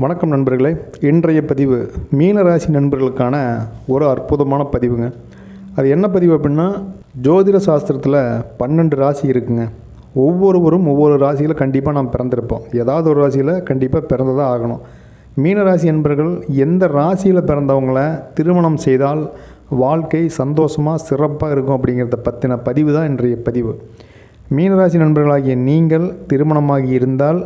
வணக்கம் நண்பர்களே. இன்றைய பதிவு மீனராசி நண்பர்களுக்கான ஒரு அற்புதமான பதிவுங்க. அது என்ன பதிவு அப்படின்னா ஜோதிட சாஸ்திரத்தில் பன்னெண்டு ராசி இருக்குங்க. ஒவ்வொருவரும் ஒவ்வொரு ராசியில் கண்டிப்பாக நாம் பிறந்திருப்போம். ஏதாவது ஒரு ராசியில் கண்டிப்பாக பிறந்து தான் ஆகணும். மீனராசி நண்பர்கள் எந்த ராசியில் பிறந்தவங்கள திருமணம் செய்தால் வாழ்க்கை சந்தோஷமாக சிறப்பாக இருக்கும் அப்படிங்கிறத பற்றின பதிவு தான் இன்றைய பதிவு. மீனராசி நண்பர்களாகிய நீங்கள் திருமணமாகி இருந்தால்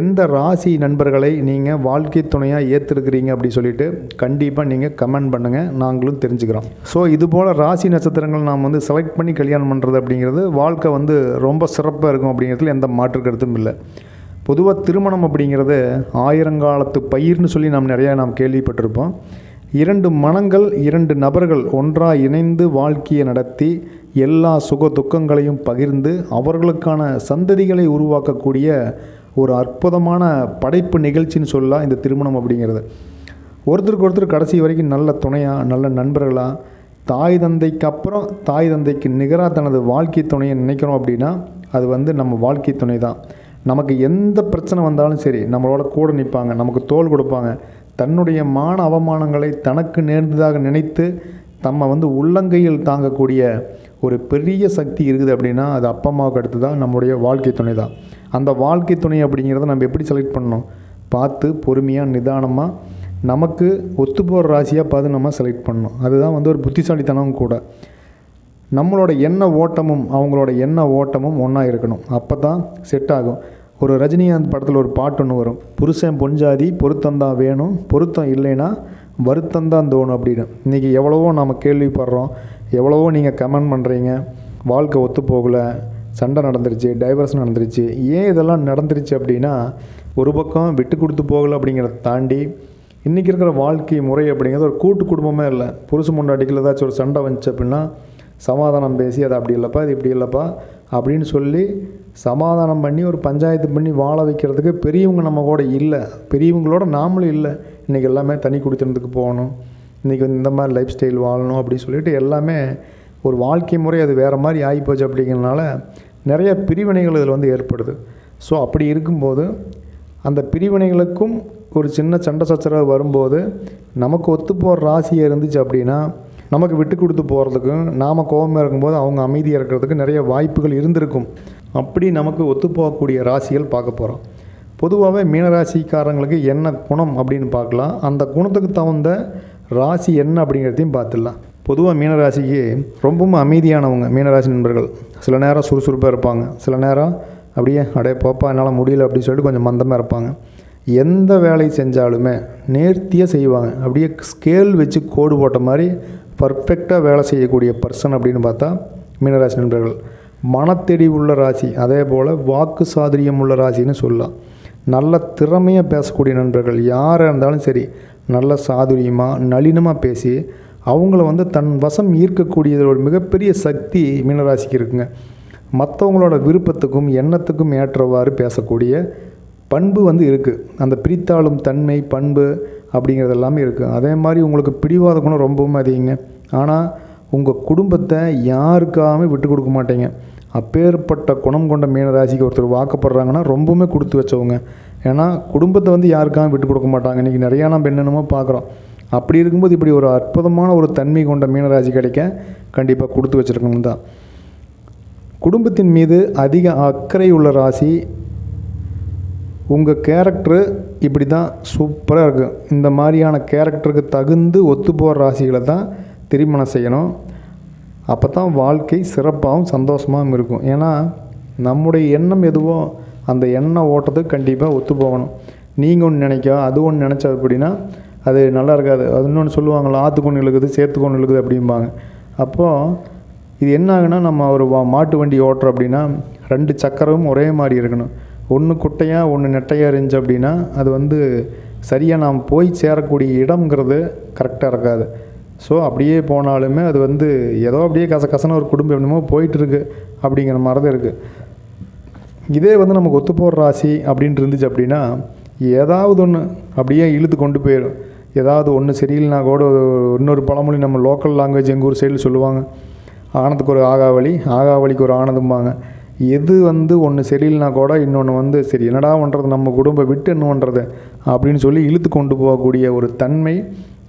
எந்த ராசி நண்பர்களை நீங்கள் வாழ்க்கை துணையாக ஏற்றிருக்கிறீங்க அப்படி சொல்லிட்டு கண்டிப்பாக நீங்கள் கமெண்ட் பண்ணுங்கள் நாங்களும் தெரிஞ்சுக்கிறோம். ஸோ இது போல் ராசி நட்சத்திரங்கள் நாம் வந்து செலக்ட் பண்ணி கல்யாணம் பண்ணுறது அப்படிங்கிறது வாழ்க்கை வந்து ரொம்ப சிறப்பாக இருக்கும் அப்படிங்கிறதுல எந்த மாற்று கருத்தும் இல்லை. பொதுவாக திருமணம் அப்படிங்கிறது ஆயிரங்காலத்து பயிர்னு சொல்லி நாம் நிறையா நாம் கேள்விப்பட்டிருப்போம். இரண்டு மனங்கள் இரண்டு நபர்கள் ஒன்றாக இணைந்து வாழ்க்கையை நடத்தி எல்லா சுக துக்கங்களையும் பகிர்ந்து அவர்களுக்கான சந்ததிகளை உருவாக்கக்கூடிய ஒரு அற்புதமான படைப்பு நிகழ்ச்சின்னு சொல்லலாம் இந்த திருமணம் அப்படிங்கிறது. ஒருத்தருக்கு ஒருத்தர் கடைசி வரைக்கும் நல்ல துணையாக நல்ல நண்பர்களாக தாய் தந்தைக்கு அப்புறம் தாய் தந்தைக்கு நிகராக தனது வாழ்க்கை துணையை நினைக்கிறோம் அப்படின்னா அது வந்து நம்ம வாழ்க்கை துணை தான். நமக்கு எந்த பிரச்சனை வந்தாலும் சரி நம்மளோட கூட நிற்பாங்க நமக்கு தோல் கொடுப்பாங்க. தன்னுடைய மான அவமானங்களை தனக்கு நேர்ந்ததாக நினைத்து தம்மை வந்து உள்ளங்கையில் தாங்கக்கூடிய ஒரு பெரிய சக்தி இருக்குது அப்படின்னா அது அப்பா அம்மாவுக்கு அடுத்து தான் நம்முடைய வாழ்க்கை துணை தான். அந்த வாழ்க்கை துணை அப்படிங்கிறத நம்ம எப்படி செலக்ட் பண்ணணும்? பார்த்து பொறுமையாக நிதானமாக நமக்கு ஒத்து போகிற ராசியாக பார்த்து நம்ம செலக்ட் பண்ணணும். அதுதான் வந்து ஒரு புத்திசாலித்தனம் கூட. நம்மளோட எண்ண ஓட்டமும் அவங்களோட எண்ண ஓட்டமும் ஒன்றா இருக்கணும். அப்போ தான் செட் ஆகும். ஒரு ரஜினிகாந்த் படத்தில் ஒரு பாட்டு ஒன்று வரும். புருஷன் பொஞ்சாதி பொருத்தந்தான் வேணும். பொருத்தம் இல்லைன்னா வருத்தந்தான் தோணும் அப்படின்னு. இன்றைக்கி எவ்வளவோ நாம் கேள்விப்படுறோம். எவ்வளவோ நீங்கள் கமெண்ட் பண்ணுறீங்க வாழ்க்கை ஒத்து போகலை. சண்டை நடந்துருச்சு டைவர்ஸ் நடந்துருச்சு. ஏன் இதெல்லாம் நடந்துருச்சு அப்படின்னா ஒரு பக்கம் விட்டு கொடுத்து போகலை அப்படிங்கிறத தாண்டி இன்றைக்கி இருக்கிற வாழ்க்கை முறை அப்படிங்கிறது ஒரு கூட்டு குடும்பமே இல்லை. புருஷ முண்டாட்டிகள் ஏதாச்சும் ஒரு சண்டை வந்துச்சு அப்படின்னா சமாதானம் பேசி அது அப்படி இல்லைப்பா இது இப்படி இல்லைப்பா அப்படின்னு சொல்லி சமாதானம் பண்ணி ஒரு பஞ்சாயத்து பண்ணி வாழ வைக்கிறதுக்கு பெரியவங்க நம்ம கூட இல்லை. பெரியவங்களோட நாமளும் இல்லை. இன்றைக்கி எல்லாமே தனி குடித்தனத்துக்கு போகணும். இன்றைக்கி வந்து இந்த மாதிரி லைஃப் ஸ்டைல் வாழணும் அப்படின்னு சொல்லிட்டு எல்லாமே ஒரு வாழ்க்கை முறை அது வேறு மாதிரி ஆகிப்போச்சு அப்படிங்கிறனால நிறைய பிரிவினைகள் இதில் வந்து ஏற்படுது. ஸோ அப்படி இருக்கும்போது அந்த பிரிவினைகளுக்கும் ஒரு சின்ன சண்டை சச்சரவு வரும்போது நமக்கு ஒத்து போகிற ராசியாக இருந்துச்சு அப்படின்னா நமக்கு விட்டு கொடுத்து போகிறதுக்கும் நாம் கோபமாக இருக்கும்போது அவங்க அமைதியாக இருக்கிறதுக்கு நிறைய வாய்ப்புகள் இருந்திருக்கும். அப்படி நமக்கு ஒத்து போகக்கூடிய ராசிகள் பார்க்க போகிறோம் பொதுவாகவே மீனராசிக்காரங்களுக்கு என்ன குணம் அப்படின்னு பார்க்கலாம். அந்த குணத்துக்கு தகுந்த ராசி என்ன அப்படிங்கிறதையும் பார்த்துடலாம். பொதுவாக மீனராசிக்கு ரொம்பவும் அமைதியானவங்க மீனராசி நண்பர்கள். சில நேரம் சுறுசுறுப்பாக இருப்பாங்க. சில நேரம் அப்படியே அடைய போப்பா என்னால் முடியல அப்படின்னு சொல்லிட்டு கொஞ்சம் மந்தமாக இருப்பாங்க. எந்த வேலை செஞ்சாலுமே நேர்த்தியாக செய்வாங்க. அப்படியே ஸ்கேல் வச்சு கோடு போட்ட மாதிரி பர்ஃபெக்டாக வேலை செய்யக்கூடிய பர்சன் அப்படின்னு பார்த்தா மீனராசி நண்பர்கள். மனத்தெடி உள்ள ராசி அதே போல் வாக்கு சாதுரியம் உள்ள ராசின்னு சொல்லலாம். நல்ல திறமையாக பேசக்கூடிய நண்பர்கள் யாராக இருந்தாலும் சரி நல்ல சாதுரியமாக நளினமாக பேசி அவங்கள வந்து தன் வசம் ஈர்க்கக்கூடியது ஒரு மிகப்பெரிய சக்தி மீனராசிக்கு இருக்குங்க. மற்றவங்களோட விருப்பத்துக்கும் எண்ணத்துக்கும் ஏற்றவாறு பேசக்கூடிய பண்பு வந்து இருக்குது அந்த பிரித்தாளும் தன்மை பண்பு அப்படிங்கிறது எல்லாமே இருக்குது அதே மாதிரி உங்களுக்கு பிடிவாத குணம் ரொம்பவும் அதிகங்க. ஆனால் உங்கள் குடும்பத்தை யாருக்காகவே விட்டு கொடுக்க மாட்டீங்க. அப்பேற்பட்ட குணம் கொண்ட மீனராசிக்கு ஒருத்தர் வாக்கப்படுறாங்கன்னா ரொம்பவுமே கொடுத்து வச்சவங்க. ஏன்னா குடும்பத்தை வந்து யாருக்காகவும் விட்டு கொடுக்க மாட்டாங்க. இன்றைக்கி நிறையா நம்ம என்னென்னமோ பார்க்குறோம். அப்படி இருக்கும்போது இப்படி ஒரு அற்புதமான ஒரு தன்மை கொண்ட மீனராசி கிடைக்க கண்டிப்பாக கொடுத்து வச்சுருக்கணும் தான். குடும்பத்தின் மீது அதிக அக்கறை உள்ள ராசி உங்கள் கேரக்டரு இப்படி தான் சூப்பராக இருக்கும் இந்த மாதிரியான கேரக்டருக்கு தகுந்து ஒத்து போகிற ராசிகளை தான் திருமணம் செய்யணும். அப்போ தான் வாழ்க்கை சிறப்பாகவும் சந்தோஷமாகவும் இருக்கும். ஏன்னா நம்முடைய எண்ணம் எதுவோ அந்த எண்ண ஓட்டத்துக்கு கண்டிப்பாக ஒத்து போகணும். நீங்கள் ஒன்று நினைக்க அது ஒன்று நினச்சா அப்படின்னா அது நல்லா இருக்காது. அது இன்னொன்று சொல்லுவாங்களா ஆற்றுக்கு ஒன்று இழுக்குது சேர்த்துக்கொண்டு இழுக்குது அப்படிம்பாங்க. அப்போது இது என்ன ஆகுனா நம்ம ஒரு வா- மாட்டு வண்டி ஓட்டுறோம் அப்படின்னா ரெண்டு சக்கரமும் ஒரே மாதிரி இருக்கணும். ஒன்று குட்டையாக ஒன்று நெட்டையாக இருந்துச்சு அப்படின்னா அது வந்து சரியாக நாம் போய் சேரக்கூடிய இடம்ங்கிறது கரெக்டாக இருக்காது. ஸோ அப்படியே போனாலுமே அது வந்து ஏதோ அப்படியே கச கசன ஒரு குடும்பம் என்னமோ போயிட்டுருக்கு அப்படிங்கிற மாதிரி தான் இருக்குது இதே வந்து நமக்கு ஒத்து போகிற ராசி அப்படின்ட்டு இருந்துச்சு அப்படின்னா ஏதாவது ஒன்று அப்படியே இழுத்து கொண்டு போயிடும். ஏதாவது ஒன்று சரியில்லைனா கூட இன்னொரு பழமொழி நம்ம லோக்கல் லாங்குவேஜ் எங்கள் ஊர் சைடில் சொல்லுவாங்க. ஆனத்துக்கு ஒரு ஆகாவளி ஆகாவளிக்கு ஒரு ஆனதும்பாங்க. எது வந்து ஒன்று சரியில்லைனா கூட இன்னொன்று வந்து சரி என்னடா பண்ணுறது நம்ம குடும்பம் விட்டு என்ன பண்ணுறது அப்படின்னு சொல்லி இழுத்து கொண்டு போகக்கூடிய ஒரு தன்மை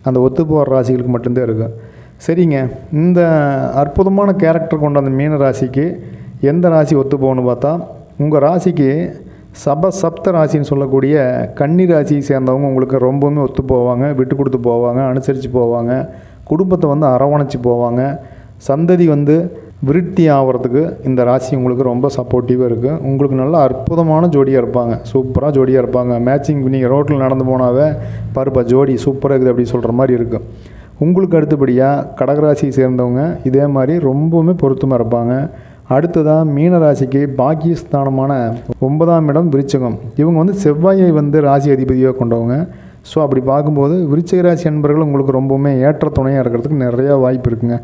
அந்த ஒத்து போகிற ராசிகளுக்கு மட்டும்தான் இருக்கும் சரிங்க. இந்த அற்புதமான கேரக்டர் கொண்ட அந்த மீன ராசிக்கு எந்த ராசி ஒத்து போகணும்னு பார்த்தா உங்கள் ராசிக்கு சப சப்த ராசின்னு சொல்லக்கூடிய கன்னி ராசியை சேர்ந்தவங்க உங்களுக்கு ரொம்பவுமே ஒத்து போவாங்க விட்டு கொடுத்து போவாங்க அனுசரித்து போவாங்க குடும்பத்தை வந்து அரவணைச்சு போவாங்க. சந்ததி வந்து விருத்தி ஆகிறதுக்கு இந்த ராசி உங்களுக்கு ரொம்ப சப்போர்ட்டிவாக இருக்குது உங்களுக்கு நல்ல அற்புதமான ஜோடியாக இருப்பாங்க. சூப்பராக ஜோடியாக இருப்பாங்க. மேட்சிங் நீங்கள் ரோட்டில் நடந்து போனாவே பருப்பா ஜோடி சூப்பராக இருக்குது அப்படி சொல்கிற மாதிரி இருக்கும் உங்களுக்கு அடுத்தபடியாக கடகராசியை சேர்ந்தவங்க இதே மாதிரி ரொம்பவுமே பொருத்தமாக இருப்பாங்க. அடுத்ததாக மீனராசிக்கு பாக்கியஸ்தானமான ஒன்பதாம் இடம் விருச்சகம். இவங்க வந்து செவ்வாயை வந்து ராசி அதிபதியாக கொண்டவங்க. ஸோ அப்படி பார்க்கும்போது விருச்சிக ராசி அன்பர்கள் உங்களுக்கு ரொம்பவுமே ஏற்ற துணையாக இருக்கிறதுக்கு நிறையா வாய்ப்பு இருக்குங்க.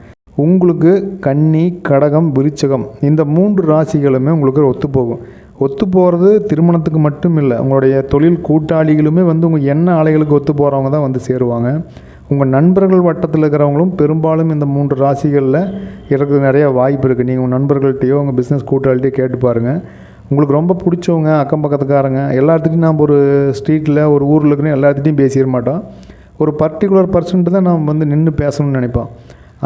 உங்களுக்கு கன்னி கடகம் விருச்சகம் இந்த மூன்று ராசிகளுமே உங்களுக்கு ஒத்து போகும். ஒத்து போகிறது திருமணத்துக்கு மட்டும் இல்லை உங்களுடைய தொழில் கூட்டாளிகளுமே வந்து உங்கள் எண்ண ஆலைகளுக்கு ஒத்து போகிறவங்க தான் வந்து சேருவாங்க. உங்கள் நண்பர்கள் வட்டத்தில் இருக்கிறவங்களும் பெரும்பாலும் இந்த மூன்று ராசிகளில் இருக்கிறது நிறைய வாய்ப்பு இருக்குது. நீங்கள் உங்கள் நண்பர்கள்ட்டையோ உங்கள் பிஸ்னஸ் கூட்டாளிட்டையோ கேட்டு பாருங்கள் உங்களுக்கு ரொம்ப பிடிச்சவங்க அக்கம் பக்கத்துக்காரங்க எல்லாத்துட்டையும் நாம் ஒரு ஸ்ட்ரீட்டில் ஒரு ஊரில் இருக்கிற எல்லாத்துட்டையும் பேசிட மாட்டோம். ஒரு பர்டிகுலர் பர்சன்ட்டு தான் நாம் வந்து நின்று பேசணும்னு நினைப்போம்.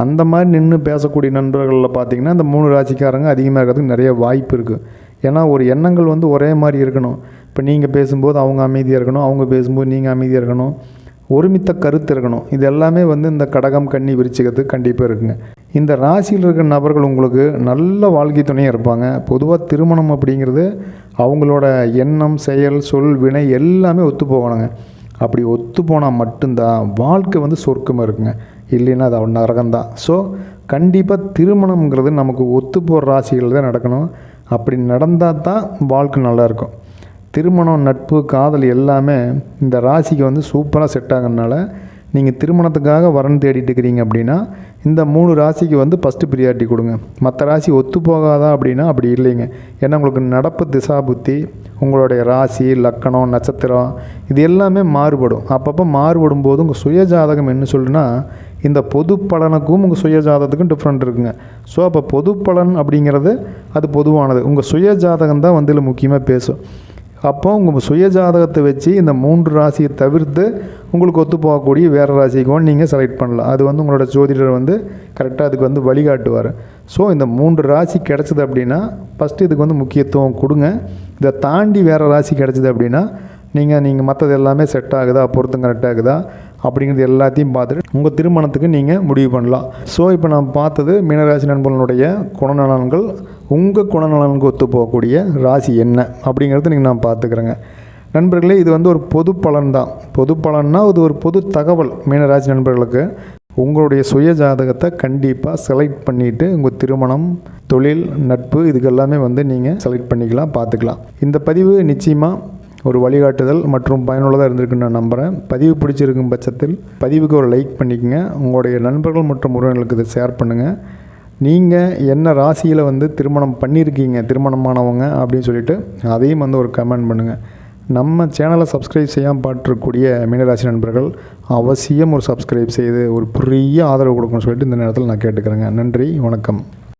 அந்த மாதிரி நின்று பேசக்கூடிய நண்பர்களில் பார்த்தீங்கன்னா இந்த மூணு ராசிக்காரங்க அதிகமாக இருக்கிறதுக்கு நிறைய வாய்ப்பு இருக்குது ஏன்னா ஒரு எண்ணங்கள் வந்து ஒரே மாதிரி இருக்கணும். இப்போ நீங்கள் பேசும்போது அவங்க அமைதியாக இருக்கணும் அவங்க பேசும்போது நீங்கள் அமைதியாக இருக்கணும். ஒருமித்த கருத்து இருக்கணும். இது எல்லாமே வந்து இந்த கடகம் கண்ணி விருச்சிகத்துக்கு கண்டிப்பாக இருக்குங்க. இந்த ராசியில் இருக்கிற நபர்கள் உங்களுக்கு நல்ல வாழ்க்கை துணையாக இருப்பாங்க. பொதுவாக திருமணம் அப்படிங்கிறது அவங்களோட எண்ணம் செயல் சொல் வினை எல்லாமே ஒத்து போகணுங்க. அப்படி ஒத்து போனால் மட்டும்தான் வாழ்க்கை வந்து சொர்க்கமாக இருக்குங்க. இல்லைன்னா அது அவன் நரகம்தான். ஸோ கண்டிப்பாக திருமணங்கிறது நமக்கு ஒத்து போகிற ராசிகள் தான் நடக்கணும். அப்படி நடந்தால் தான் வாழ்க்கை நல்லாயிருக்கும் திருமணம் நட்பு காதல் எல்லாமே இந்த ராசிக்கு வந்து சூப்பராக செட் ஆகுறதுனால நீங்கள் திருமணத்துக்காக வரன் தேடிட்டு இருக்கிறீங்க அப்படின்னா இந்த மூணு ராசிக்கு வந்து ஃபஸ்ட்டு ப்ரியாரிட்டி கொடுங்க. மற்ற ராசி ஒத்து போகாதா அப்படின்னா அப்படி இல்லைங்க. ஏன்னா உங்களுக்கு நடப்பு திசா புத்தி உங்களுடைய ராசி லக்கணம் நட்சத்திரம் இது எல்லாமே மாறுபடும். அப்பப்போ மாறுபடும் போது உங்கள் சுயஜாதகம் என்ன சொல்லுன்னா இந்த பொது பலனுக்கும் உங்கள் சுய ஜாதகத்துக்கும் டிஃப்ரெண்ட் இருக்குங்க. ஸோ அப்போ பொது பலன் அப்படிங்கிறது அது பொதுவானது. உங்கள் சுய ஜாதகம் தான் வந்து முக்கியமாக பேசும். அப்போ உங்கள் சுய ஜாதகத்தை வச்சு இந்த மூன்று ராசியை தவிர்த்து உங்களுக்கு ஒத்து போகக்கூடிய வேறு ராசிக்கும் நீங்கள் செலக்ட் பண்ணலாம். அது வந்து உங்களோட ஜோதிடர் வந்து கரெக்டாக அதுக்கு வந்து வழிகாட்டுவார். ஸோ இந்த மூன்று ராசி கிடச்சிது அப்படின்னா ஃபஸ்ட்டு இதுக்கு வந்து முக்கியத்துவம் கொடுங்க. இதை தாண்டி வேறு ராசி கிடச்சிது அப்படின்னா நீங்கள் நீங்கள் மற்றது எல்லாமே செட் ஆகுதா பொருத்தம் கரெக்டாக ஆகுதா? அப்படிங்கிறது எல்லாத்தையும் பார்த்துட்டு உங்கள் திருமணத்துக்கு நீங்கள் முடிவு பண்ணலாம். ஸோ இப்போ நான் பார்த்தது மீனராசி நண்பர்களுடைய குணநலன்கள் உங்கள் குணநலனுக்கு ஒத்து போகக்கூடிய ராசி என்ன அப்படிங்கிறத நீங்கள் நான் பார்த்துக்கிறேங்க. நண்பர்களே இது வந்து ஒரு பொது பலன் தான் பொது பலன்னா இது ஒரு பொது தகவல் மீனராசி நண்பர்களுக்கு. உங்களுடைய சுய ஜாதகத்தை கண்டிப்பாக செலக்ட் பண்ணிவிட்டு உங்கள் திருமணம் தொழில் நட்பு இதுக்கு எல்லாமே வந்து நீங்கள் செலக்ட் பண்ணிக்கலாம் பார்த்துக்கலாம். இந்த பதிவு நிச்சயமாக ஒரு வழிகாட்டுதல் மற்றும் பயனுள்ளதாக இருந்திருக்குன்னு நான் நம்புகிறேன் பதிவு பிடிச்சிருக்கும் பட்சத்தில் பதிவுக்கு ஒரு லைக் பண்ணிக்கோங்க. உங்களுடைய நண்பர்கள் மற்றும் உறவினர்களுக்கு இதை ஷேர் பண்ணுங்கள் நீங்கள் என்ன ராசியில் வந்து திருமணம் பண்ணியிருக்கீங்க திருமணமானவங்க அப்படின்னு சொல்லிட்டு அதையும் வந்து ஒரு கமெண்ட் பண்ணுங்கள் நம்ம சேனலை சப்ஸ்கிரைப் செய்யாமல் பாட்டிருக்கக்கூடிய மீனராசி நண்பர்கள் அவசியம் ஒரு சப்ஸ்கிரைப் செய்து ஒரு பெரிய ஆதரவு கொடுக்கணும்னு சொல்லிட்டு இந்த நேரத்தில் நான் கேட்டுக்கிறேங்க. நன்றி வணக்கம்.